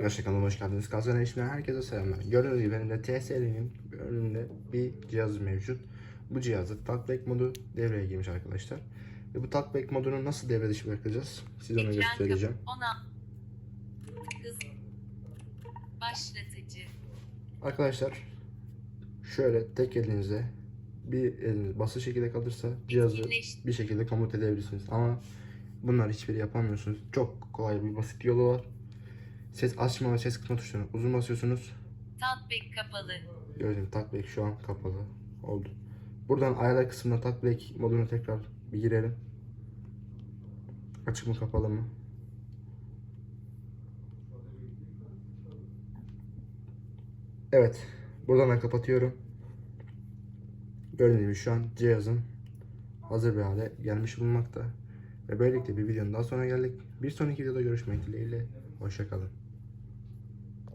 Arkadaşlar kanalıma hoş geldiniz. Kazan Eşim'den herkese selamlar. Gördüğünüz gibi elimde TSL'nin önünde bir cihaz mevcut. Bu cihazı talkback modu devreye girmiş arkadaşlar. Ve bu talkback modunu nasıl devre dışı bırakacağız? Size onu göstereceğim. kapı- Ona. Hız. Başlatıcı. Arkadaşlar şöyle tek elinizle bir eliniz basılı şekilde kalırsa cihazı bir şekilde komut edebilirsiniz. Ama bunlar hiçbiri yapamıyorsunuz. Çok kolay bir basit yolu var. Ses açma ve ses kısma tuşlarına uzun basıyorsunuz. Talkback kapalı. Gördüğüm talkback şu an kapalı oldu. Buradan ayarlar kısmına talkback modunu tekrar bir girelim. Açık mı kapalı mı? Evet. Buradan da kapatıyorum. Gördüğünüz gibi şu an cihazım hazır bir hale gelmiş bulunmakta. Ve böylelikle bir videonun daha sonra geldik. Bir sonraki videoda görüşmek dileğiyle. Hoşçakalın.